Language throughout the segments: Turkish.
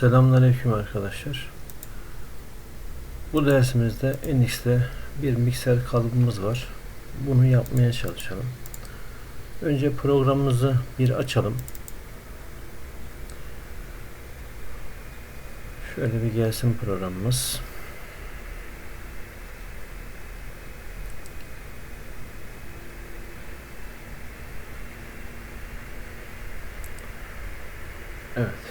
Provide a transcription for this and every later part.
Selamünaleyküm arkadaşlar. Bu dersimizde NX'te bir mikser kalıbımız var. Bunu yapmaya çalışalım. Önce programımızı bir açalım. Şöyle bir gelsin programımız. Evet.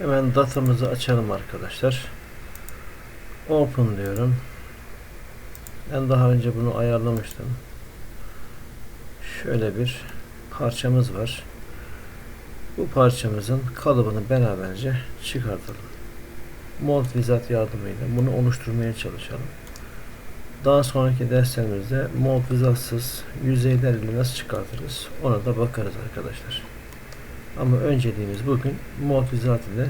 Hemen datamızı açalım arkadaşlar. Open diyorum. Ben daha önce bunu ayarlamıştım. Şöyle bir parçamız var. Bu parçamızın kalıbını beraberce çıkartalım. Mold Wizard yardımıyla bunu oluşturmaya çalışalım. Daha sonraki derslerimizde Mold Wizard'sız yüzeyler nasıl çıkartırız ona da bakarız arkadaşlar. Ama önceliğimiz bugün Wizard ile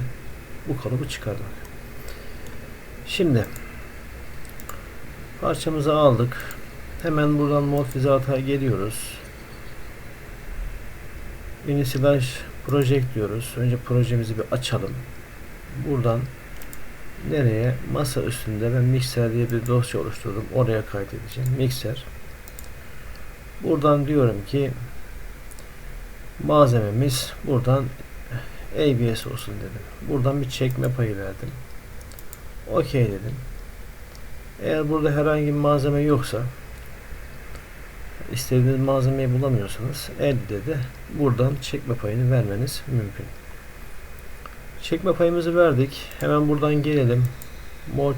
bu kalıbı çıkarmak. Şimdi parçamızı aldık. Hemen buradan Wizard'a geliyoruz. Initialize Project diyoruz. Önce projemizi bir açalım. Buradan nereye? Masa üstünde ben Mixer diye bir dosya oluşturdum. Oraya kaydedeceğim. Mixer. Buradan diyorum ki malzememiz buradan ABS olsun dedim. Buradan bir çekme payı verdim. OK dedim. Eğer burada herhangi bir malzeme yoksa istediğiniz malzemeyi bulamıyorsanız elde de buradan çekme payını vermeniz mümkün. Çekme payımızı verdik. Hemen buradan gelelim. Mod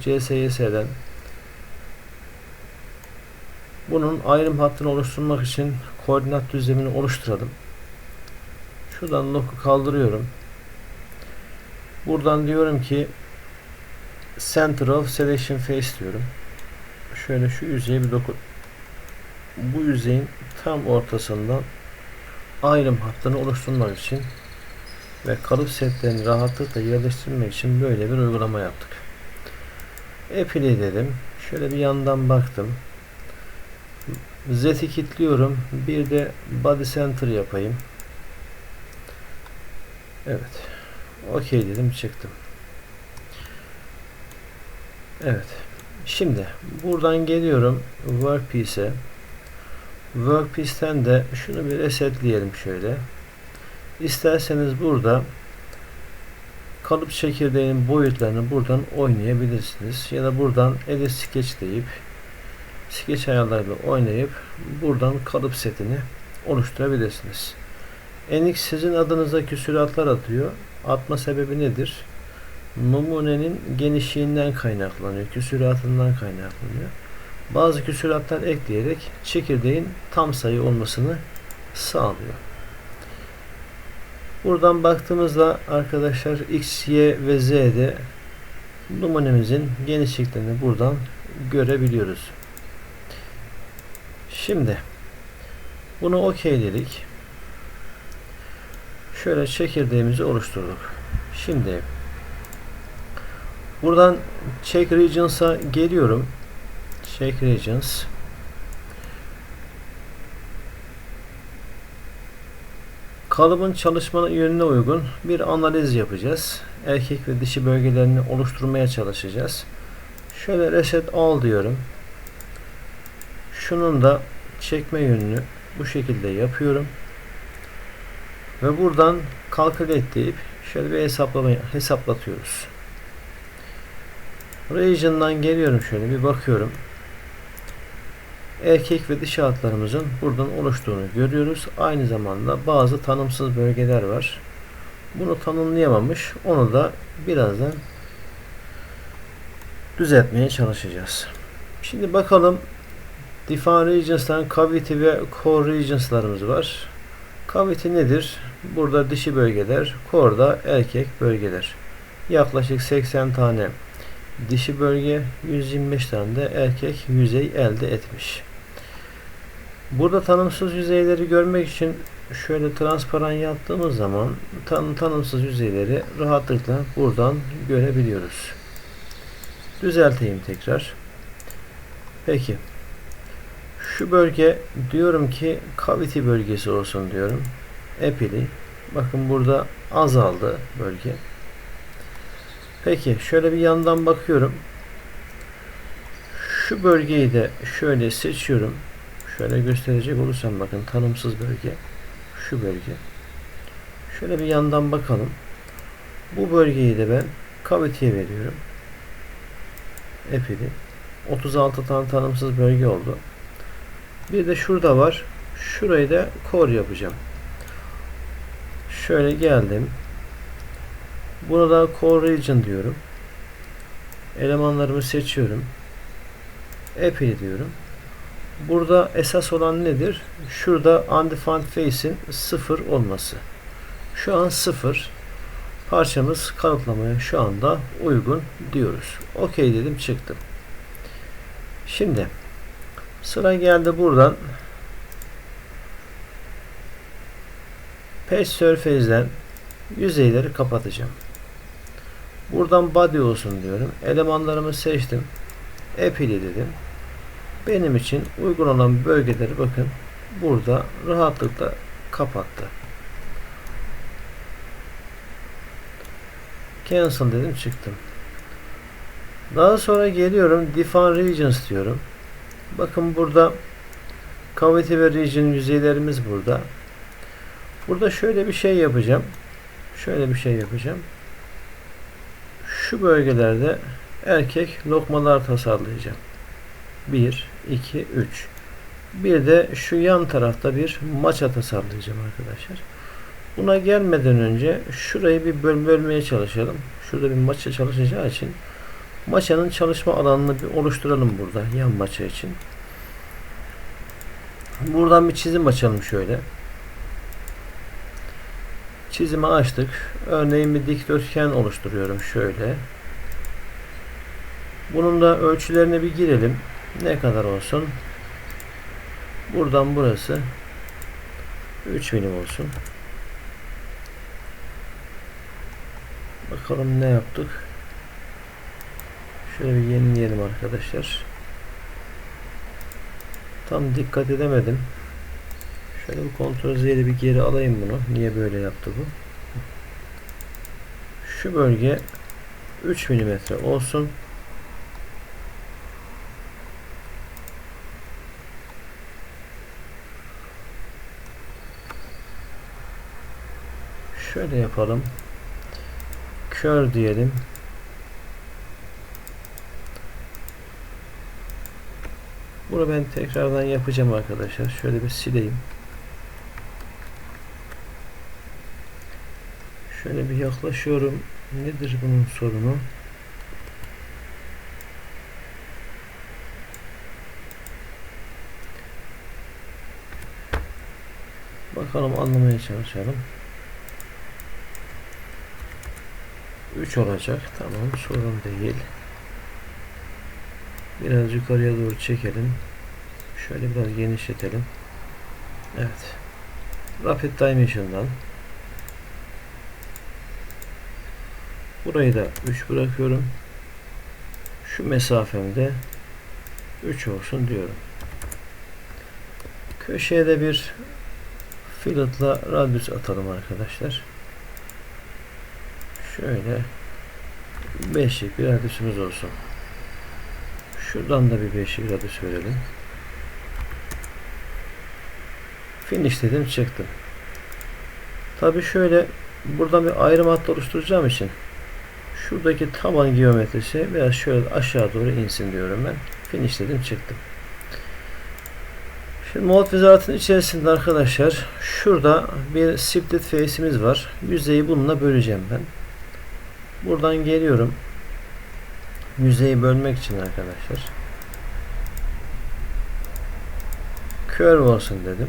bunun ayrım hattını oluşturmak için koordinat düzlemini oluşturalım. Şuradan lock'u kaldırıyorum. Buradan diyorum ki Center of Selection Face diyorum. Şöyle şu yüzeye bir dokun. Bu yüzeyin tam ortasından ayrım hattını oluşturmak için ve kalıp setlerini rahatlıkla yerleştirmek için böyle bir uygulama yaptık. Apply dedim. Şöyle bir yandan baktım. Z'i kilitliyorum. Bir de Body Center yapayım. Evet. Okey dedim çıktım. Evet. Şimdi buradan geliyorum Workpiece'e. Workpiece'ten de şunu bir resetleyelim şöyle. İsterseniz burada kalıp çekirdeğinin boyutlarını buradan oynayabilirsiniz. Ya da buradan Edit Sketch deyip Sketch ayarlarıyla oynayıp buradan kalıp setini oluşturabilirsiniz. NX sizin adınıza küsuratlar atıyor. Atma sebebi nedir? Numunenin genişliğinden kaynaklanıyor. Küsuratından kaynaklanıyor. Bazı küsuratlar ekleyerek çekirdeğin tam sayı olmasını sağlıyor. Buradan baktığımızda arkadaşlar X, Y ve Z'de numunemizin genişliklerini buradan görebiliyoruz. Şimdi bunu OK dedik. Şöyle çekirdeğimizi oluşturduk. Şimdi buradan check regions'a geliyorum. Check regions kalıbın çalışma yönüne uygun bir analiz yapacağız. Erkek ve dişi bölgelerini oluşturmaya çalışacağız. Şöyle reset all diyorum. Şunun da çekme yönünü bu şekilde yapıyorum. Ve buradan calculate deyip şöyle bir hesaplama hesaplatıyoruz. Region'dan geliyorum şöyle bir bakıyorum. Erkek ve dişi hatlarımızın buradan oluştuğunu görüyoruz. Aynı zamanda bazı tanımsız bölgeler var. Bunu tanımlayamamış. Onu da birazdan düzeltmeye çalışacağız. Şimdi bakalım Define Regions'tan Cavity ve Core Regions'larımız var. Cavity nedir? Burada dişi bölgeler, core'da erkek bölgeler. Yaklaşık 80 tane dişi bölge, 125 tane de erkek yüzey elde etmiş. Burada tanımsız yüzeyleri görmek için şöyle transparan yaptığımız zaman tan tanımsız yüzeyleri rahatlıkla buradan görebiliyoruz. Düzelteyim tekrar. Peki. Şu bölge diyorum ki cavity bölgesi olsun diyorum. Epili. Bakın burada azaldı bölge. Peki şöyle bir yandan bakıyorum. Şu bölgeyi de şöyle seçiyorum. Şöyle gösterecek olursam bakın tanımsız bölge. Şu bölge. Şöyle bir yandan bakalım. Bu bölgeyi de ben cavity'ye veriyorum. Epili. 36 tane tanımsız bölge oldu. Bir de şurada var. Şurayı da core yapacağım. Şöyle geldim. Buna da core region diyorum. Elemanlarımı seçiyorum. Epey diyorum. Burada esas olan nedir? Şurada undefined face'in sıfır olması. Şu an sıfır. Parçamız kanıtlamaya şu anda uygun diyoruz. Okey dedim çıktım. Şimdi sıra geldi buradan Patch Surface'den yüzeyleri kapatacağım. Buradan body olsun diyorum. Elemanlarımı seçtim. Epili dedim. Benim için uygun olan bölgeleri bakın burada rahatlıkla kapattı. Cancel dedim çıktım. Daha sonra geliyorum Define Regions diyorum. Bakın burada Cavity ve Region yüzeylerimiz burada. Burada şöyle bir şey yapacağım. Şöyle bir şey yapacağım. Şu bölgelerde erkek lokmalar tasarlayacağım. 1, 2, 3. Bir de şu yan tarafta bir maça tasarlayacağım arkadaşlar. Buna gelmeden önce şurayı bir böl bölmeye çalışalım. Şurada bir maça çalışacağı için maçanın çalışma alanını bir oluşturalım burada yan maça için. Buradan bir çizim açalım şöyle. Çizimi açtık. Örneğin bir dikdörtgen oluşturuyorum şöyle. Bunun da ölçülerine bir girelim. Ne kadar olsun? Buradan burası 3 milim olsun. Bakalım ne yaptık. Şöyle bir yenileyelim arkadaşlar. Tam dikkat edemedim. Şöyle bir kontrol z'yle bir geri alayım bunu. Niye böyle yaptı bu? Şu bölge 3 milimetre olsun. Şöyle yapalım. Kör diyelim. Bunu ben tekrardan yapacağım arkadaşlar. Şöyle bir sileyim. Şöyle bir yaklaşıyorum. Nedir bunun sorunu? Bakalım anlamaya çalışalım. 3 olacak. Tamam sorun değil. Biraz yukarıya doğru çekelim. Şöyle biraz genişletelim. Evet. Rapid Dimension'dan Burayı da 3 bırakıyorum. Şu mesafemde 3 olsun diyorum. Köşeye de bir fillet'la radius atalım arkadaşlar. Şöyle 5'lik bir radiusumuz olsun. Şuradan da bir 5'lik radius verelim. Finish dedim çıktım. Tabi şöyle buradan bir ayrım hattı oluşturacağım için şuradaki taban geometrisi biraz şöyle aşağı doğru insin diyorum ben. Finish dedim çıktım. Şimdi mod wizard'ın içerisinde arkadaşlar şurada bir split face'imiz var. Yüzeyi bununla böleceğim ben. Buradan geliyorum. Yüzeyi bölmek için arkadaşlar. Curve olsun dedim.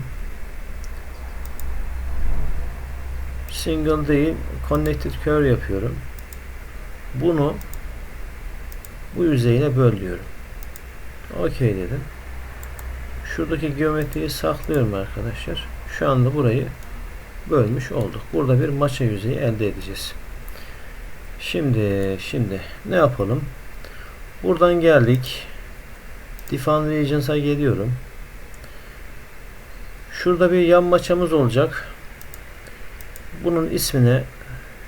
Single değil, connected curve yapıyorum. Bunu bu yüzeyine böl diyorum. Okey dedim. Şuradaki geometriyi saklıyorum arkadaşlar. Şu anda burayı bölmüş olduk. Burada bir maça yüzeyi elde edeceğiz. Şimdi şimdi ne yapalım? Buradan geldik. Define Regions'a geliyorum. Şurada bir yan maçamız olacak. Bunun ismine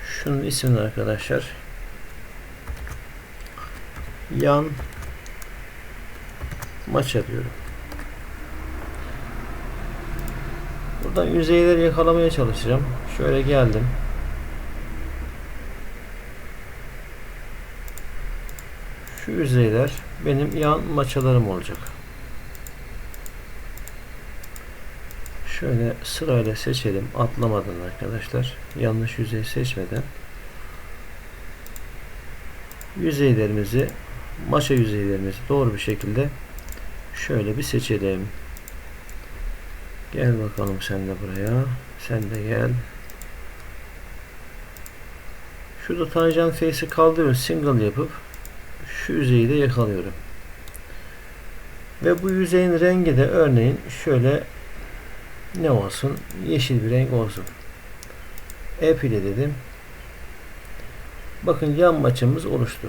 şunun ismini arkadaşlar yan maça diyorum. Buradan yüzeyleri yakalamaya çalışacağım. Şöyle geldim. Şu yüzeyler benim yan maçalarım olacak. Şöyle sırayla seçelim. Atlamadan arkadaşlar. Yanlış yüzey seçmeden. Yüzeylerimizi maşa yüzeylerimizi doğru bir şekilde şöyle bir seçelim. Gel bakalım sen de buraya. Sen de gel. Şurada tanjant face'i kaldırıyorum. Single yapıp şu yüzeyi de yakalıyorum. Ve bu yüzeyin rengi de örneğin şöyle ne olsun? Yeşil bir renk olsun. Epile dedim. Bakın yan maçımız oluştu.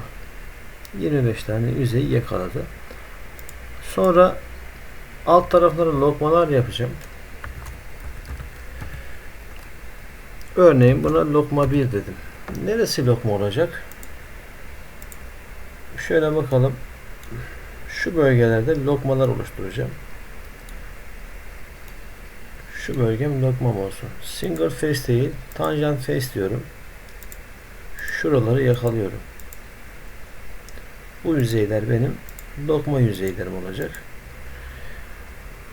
25 tane yüzeyi yakaladı. Sonra alt taraflara lokmalar yapacağım. Örneğin buna lokma 1 dedim. Neresi lokma olacak? Şöyle bakalım. Şu bölgelerde lokmalar oluşturacağım. Şu bölgem lokmam olsun. Single face değil, tangent face diyorum. Şuraları yakalıyorum. Bu yüzeyler benim lokma yüzeylerim olacak.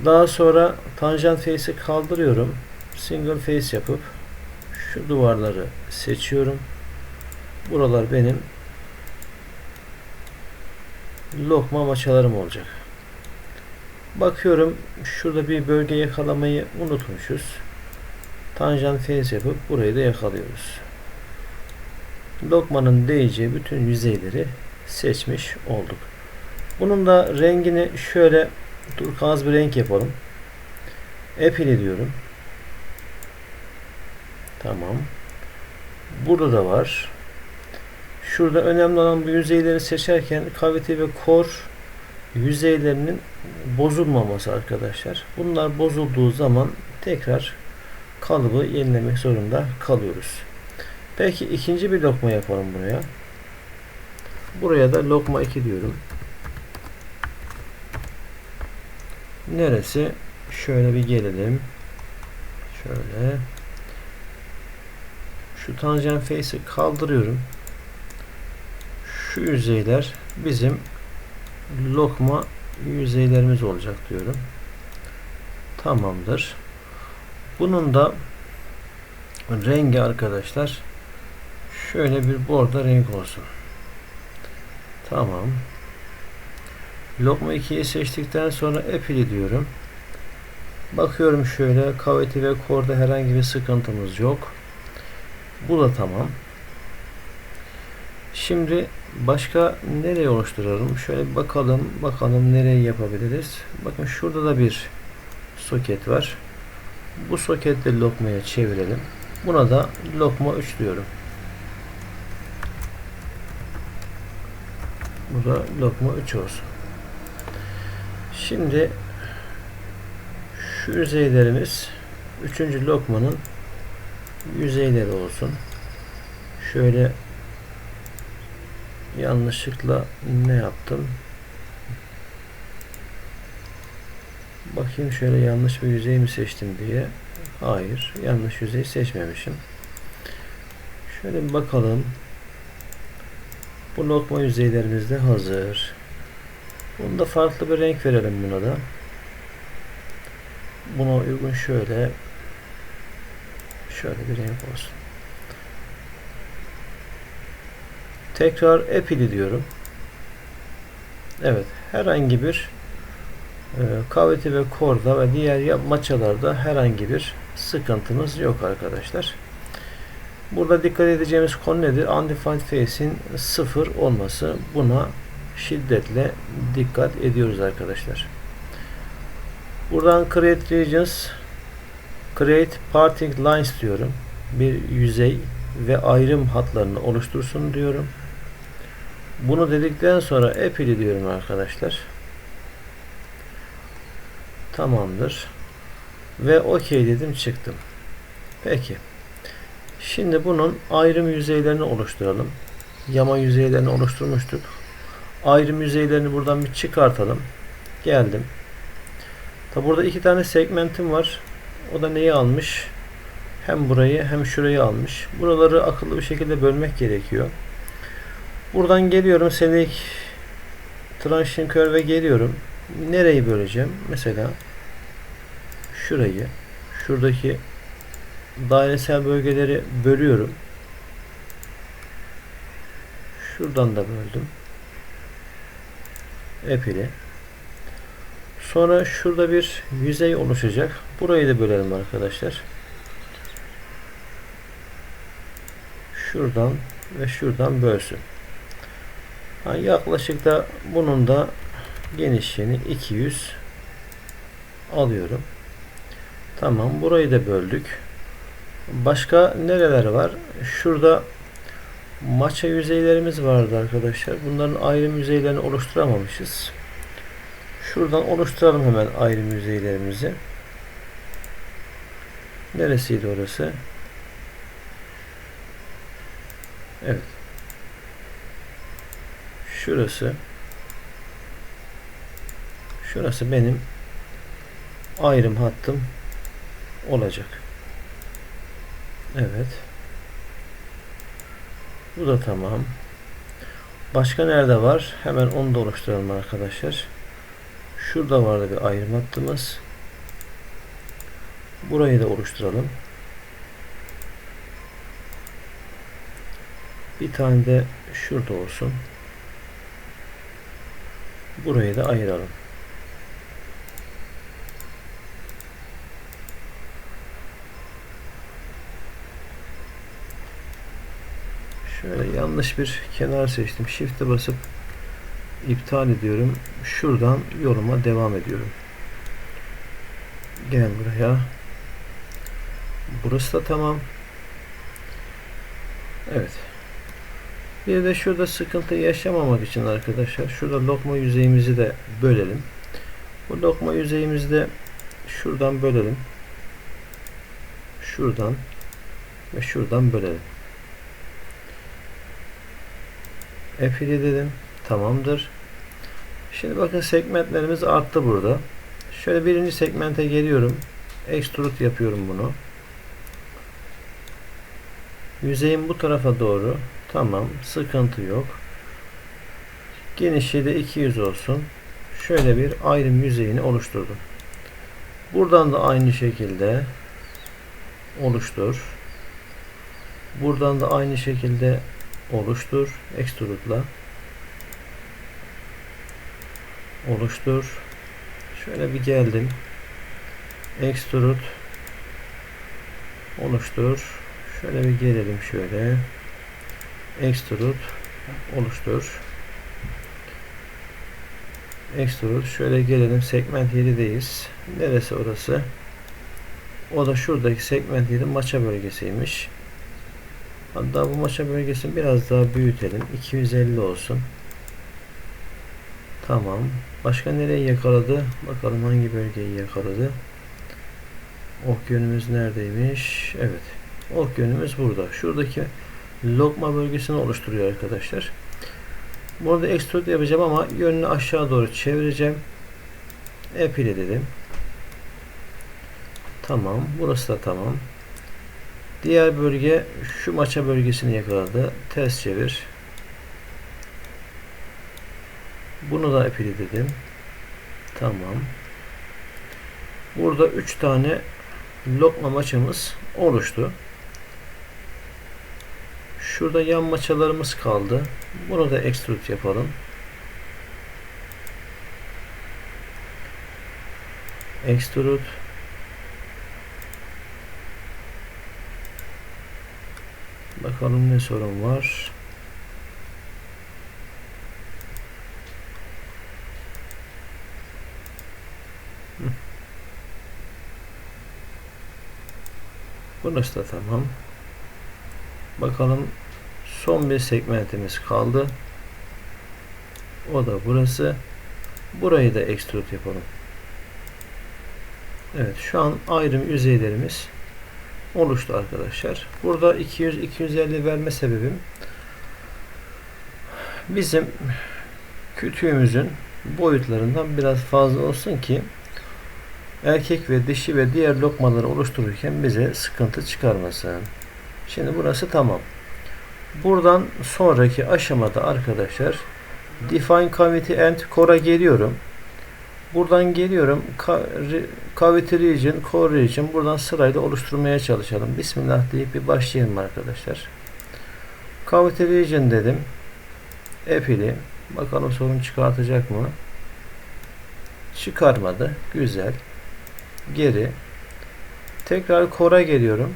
Daha sonra tangent face'i kaldırıyorum. Single face yapıp şu duvarları seçiyorum. Buralar benim lokma maçalarım olacak. Bakıyorum şurada bir bölge yakalamayı unutmuşuz. Tanjant face yapıp burayı da yakalıyoruz. Lokmanın değeceği bütün yüzeyleri seçmiş olduk. Bunun da rengini şöyle turkuaz bir renk yapalım. Epili diyorum. Tamam. Burada da var. Şurada önemli olan bu yüzeyleri seçerken kavite ve kor yüzeylerinin bozulmaması arkadaşlar. Bunlar bozulduğu zaman tekrar kalıbı yenilemek zorunda kalıyoruz. Peki ikinci bir lokma yapalım buraya. Buraya da lokma 2 diyorum. Neresi? Şöyle bir gelelim. Şöyle. Şu tanjant face'i kaldırıyorum. Şu yüzeyler bizim lokma yüzeylerimiz olacak diyorum. Tamamdır. Bunun da rengi arkadaşlar şöyle bir bordo renk olsun. Tamam. Lokma 2'yi seçtikten sonra epili diyorum. Bakıyorum şöyle kaviti ve korda herhangi bir sıkıntımız yok. Bu da tamam. Şimdi başka nereye oluşturalım? Şöyle bakalım. Bakalım nereye yapabiliriz. Bakın şurada da bir soket var. Bu sokette lokmaya çevirelim. Buna da lokma 3 diyorum. Bu da lokma 3 olsun. Şimdi şu yüzeylerimiz 3. lokmanın yüzeyleri olsun. Şöyle yanlışlıkla ne yaptım? Bakayım şöyle yanlış bir yüzey mi seçtim diye. Hayır, yanlış yüzey seçmemişim. Şöyle bir bakalım. Bu lokma yüzeylerimiz de hazır. Bunda farklı bir renk verelim buna da. Buna uygun şöyle şöyle bir renk olsun. Tekrar epili diyorum. Evet, herhangi bir e, kaviti ve korda ve diğer maçalarda herhangi bir sıkıntımız yok arkadaşlar. Burada dikkat edeceğimiz konu nedir? Undefined face'in sıfır olması. Buna şiddetle dikkat ediyoruz arkadaşlar. Buradan create regions create parting lines diyorum. Bir yüzey ve ayrım hatlarını oluştursun diyorum. Bunu dedikten sonra epili diyorum arkadaşlar. Tamamdır. Ve OK dedim çıktım. Peki. Şimdi bunun ayrım yüzeylerini oluşturalım. Yama yüzeylerini oluşturmuştuk. Ayrım yüzeylerini buradan bir çıkartalım. Geldim. Tabi burada iki tane segmentim var. O da neyi almış? Hem burayı hem şurayı almış. Buraları akıllı bir şekilde bölmek gerekiyor. Buradan geliyorum. Select Transition Curve'e geliyorum. Nereyi böleceğim? Mesela şurayı şuradaki dairesel bölgeleri bölüyorum. Şuradan da böldüm. Epili. Sonra şurada bir yüzey oluşacak. Burayı da bölelim arkadaşlar. Şuradan ve şuradan bölsün. Yaklaşık da bunun da genişliğini 200 alıyorum. Tamam burayı da böldük. Başka nereler var? Şurada maça yüzeylerimiz vardı arkadaşlar. Bunların ayrım yüzeylerini oluşturamamışız. Şuradan oluşturalım hemen ayrım yüzeylerimizi. Neresiydi orası? Evet. Şurası. Şurası benim ayrım hattım olacak. Evet. Bu da tamam. Başka nerede var? Hemen onu da oluşturalım arkadaşlar. Şurada vardı bir ayrım hattımız. Burayı da oluşturalım. Bir tane de şurada olsun. Burayı da ayıralım. Şöyle yanlış bir kenar seçtim. Shift'e basıp iptal ediyorum. Şuradan yoruma devam ediyorum. Gel buraya. Burası da tamam. Evet. Bir de şurada sıkıntı yaşamamak için arkadaşlar şurada lokma yüzeyimizi de bölelim. Bu lokma yüzeyimizi de şuradan bölelim. Şuradan ve şuradan bölelim. F7 dedim. Tamamdır. Şimdi bakın segmentlerimiz arttı burada. Şöyle birinci segmente geliyorum. Extrude yapıyorum bunu. Yüzeyin bu tarafa doğru. Tamam. Sıkıntı yok. Genişliği de 200 olsun. Şöyle bir ayrım yüzeyini oluşturdum. Buradan da aynı şekilde oluştur. Buradan da aynı şekilde oluştur. Extrude'la oluştur. Şöyle bir geldim. Extrude oluştur. Şöyle bir gelelim şöyle. Extrude oluştur. Extrude şöyle gelelim. Segment 7'deyiz. Neresi orası? O da şuradaki segment 7 maça bölgesiymiş. Hatta bu maça bölgesini biraz daha büyütelim. 250 olsun. Tamam. Başka nereyi yakaladı? Bakalım hangi bölgeyi yakaladı. Ok yönümüz neredeymiş? Evet. Ok yönümüz burada. Şuradaki lokma bölgesini oluşturuyor arkadaşlar. Burada extrude yapacağım ama yönünü aşağı doğru çevireceğim. Epile dedim. Tamam. Burası da tamam. Diğer bölge şu maça bölgesini yakaladı. Ters çevir. Bunu da epili dedim. Tamam. Burada 3 tane lokma maçamız oluştu. Şurada yan maçalarımız kaldı. Bunu da extrude yapalım. Extrude Bakalım ne sorun var. Burası da tamam. Bakalım son bir segmentimiz kaldı. O da burası. Burayı da extrude yapalım. Evet şu an ayrım yüzeylerimiz oluştu arkadaşlar. Burada 200-250 verme sebebim bizim kütüğümüzün boyutlarından biraz fazla olsun ki erkek ve dişi ve diğer lokmaları oluştururken bize sıkıntı çıkarmasın. Şimdi burası tamam. Buradan sonraki aşamada arkadaşlar Define Cavity and Core'a geliyorum. Buradan geliyorum. Cavity Region, Core Region. Buradan sırayla oluşturmaya çalışalım. Bismillah deyip bir başlayalım arkadaşlar. Cavity Region dedim. Epili. Bakalım sorun çıkartacak mı? Çıkarmadı. Güzel. Geri. Tekrar Core'a geliyorum.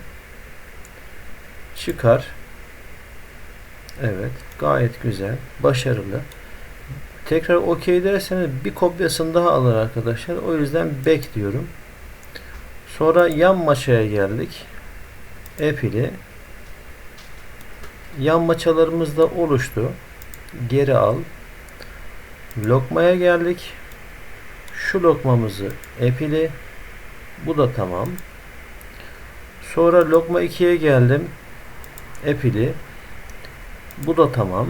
Çıkar. Evet. Gayet güzel. Başarılı. Tekrar OK derseniz bir kopyasını daha alır arkadaşlar. O yüzden back diyorum. Sonra yan maçaya geldik. Epili. Yan maçalarımız da oluştu. Geri al. Lokmaya geldik. Şu lokmamızı epili. Bu da tamam. Sonra lokma 2'ye geldim. Epili. Bu da tamam.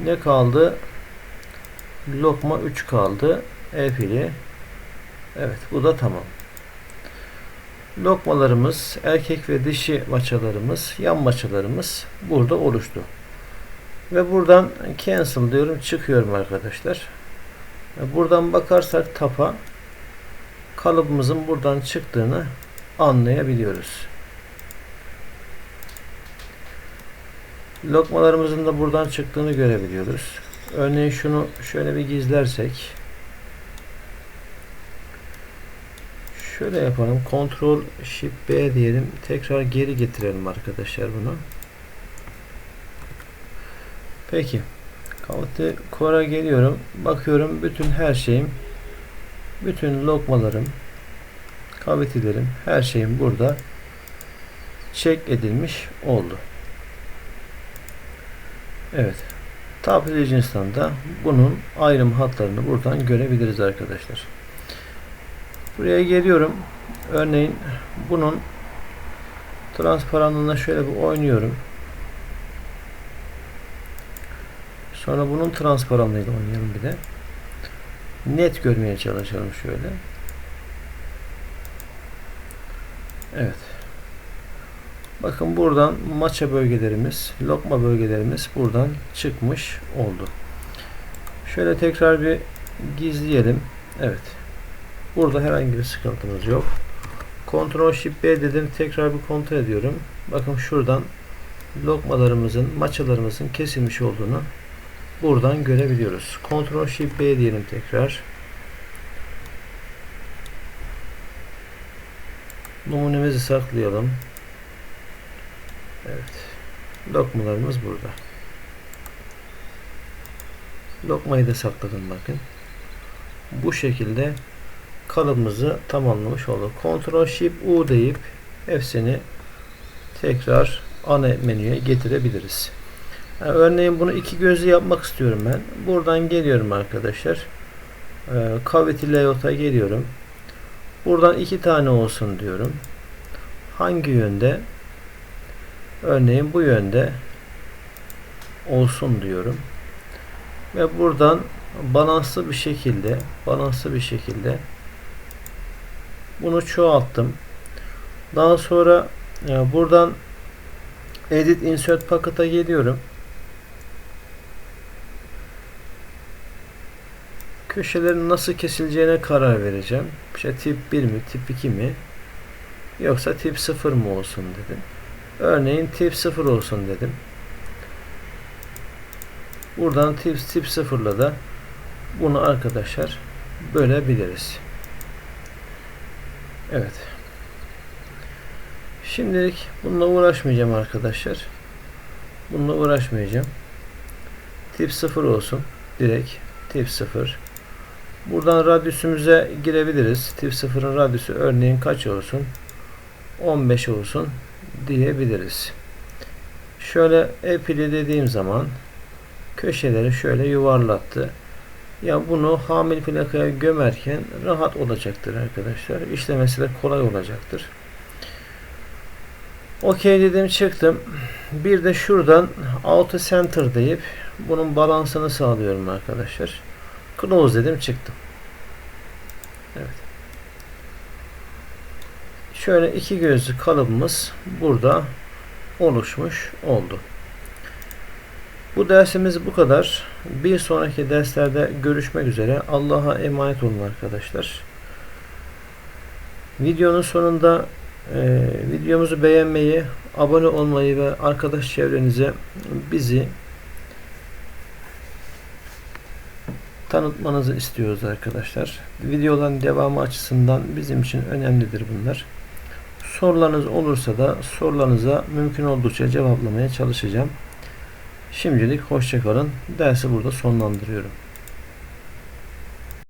Ne kaldı? Lokma 3 kaldı. E fili. Evet bu da tamam. Lokmalarımız, erkek ve dişi maçalarımız, yan maçalarımız burada oluştu. Ve buradan cancel diyorum. Çıkıyorum arkadaşlar. Buradan bakarsak tapa kalıbımızın buradan çıktığını anlayabiliyoruz. Lokmalarımızın da buradan çıktığını görebiliyoruz. Örneğin şunu şöyle bir gizlersek şöyle yapalım. Ctrl Shift B diyelim. Tekrar geri getirelim arkadaşlar bunu. Peki. Kavati Core'a geliyorum. Bakıyorum bütün her şeyim bütün lokmalarım kavitilerim her şeyim burada çek edilmiş oldu. Evet. Tab Legends'tan da bunun ayrım hatlarını buradan görebiliriz arkadaşlar. Buraya geliyorum. Örneğin bunun transparanlığına şöyle bir oynuyorum. Sonra bunun transparanlığıyla oynayalım bir de. Net görmeye çalışalım şöyle. Evet. Bakın buradan maça bölgelerimiz, lokma bölgelerimiz buradan çıkmış oldu. Şöyle tekrar bir gizleyelim. Evet. Burada herhangi bir sıkıntımız yok. Ctrl Shift B dedim. Tekrar bir kontrol ediyorum. Bakın şuradan lokmalarımızın, maçalarımızın kesilmiş olduğunu buradan görebiliyoruz. Ctrl Shift B diyelim tekrar. Numunemizi saklayalım. Evet. Lokmalarımız burada. Lokmayı da sakladım bakın. Bu şekilde kalıbımızı tamamlamış olduk. Ctrl Shift U deyip hepsini tekrar ana menüye getirebiliriz. Yani örneğin bunu iki gözlü yapmak istiyorum ben. Buradan geliyorum arkadaşlar. Ee, Cavity Layout'a geliyorum. Buradan iki tane olsun diyorum. Hangi yönde? Örneğin bu yönde olsun diyorum. Ve buradan balanslı bir şekilde balanslı bir şekilde bunu çoğalttım. Daha sonra e, buradan Edit Insert Pocket'a geliyorum. Köşelerin nasıl kesileceğine karar vereceğim. İşte tip 1 mi, tip 2 mi? Yoksa tip 0 mı olsun dedim. Örneğin tip 0 olsun dedim. Buradan tip, tip 0 ile da bunu arkadaşlar bölebiliriz. Evet. Şimdilik bununla uğraşmayacağım arkadaşlar. Bununla uğraşmayacağım. Tip 0 olsun. Direkt tip 0. Buradan radyüsümüze girebiliriz. Tip 0'ın radyüsü örneğin kaç olsun? 15 olsun diyebiliriz. Şöyle epili dediğim zaman köşeleri şöyle yuvarlattı. Ya bunu hamil plakaya gömerken rahat olacaktır arkadaşlar. İşlemesi de kolay olacaktır. Okey dedim çıktım. Bir de şuradan auto center deyip bunun balansını sağlıyorum arkadaşlar. Close dedim çıktım. Evet. Şöyle iki gözlü kalıbımız burada oluşmuş oldu. Bu dersimiz bu kadar. Bir sonraki derslerde görüşmek üzere. Allah'a emanet olun arkadaşlar. Videonun sonunda e, videomuzu beğenmeyi, abone olmayı ve arkadaş çevrenize bizi tanıtmanızı istiyoruz arkadaşlar. Videoların devamı açısından bizim için önemlidir bunlar. Sorularınız olursa da sorularınıza mümkün oldukça cevaplamaya çalışacağım. Şimdilik hoşçakalın. Dersi burada sonlandırıyorum.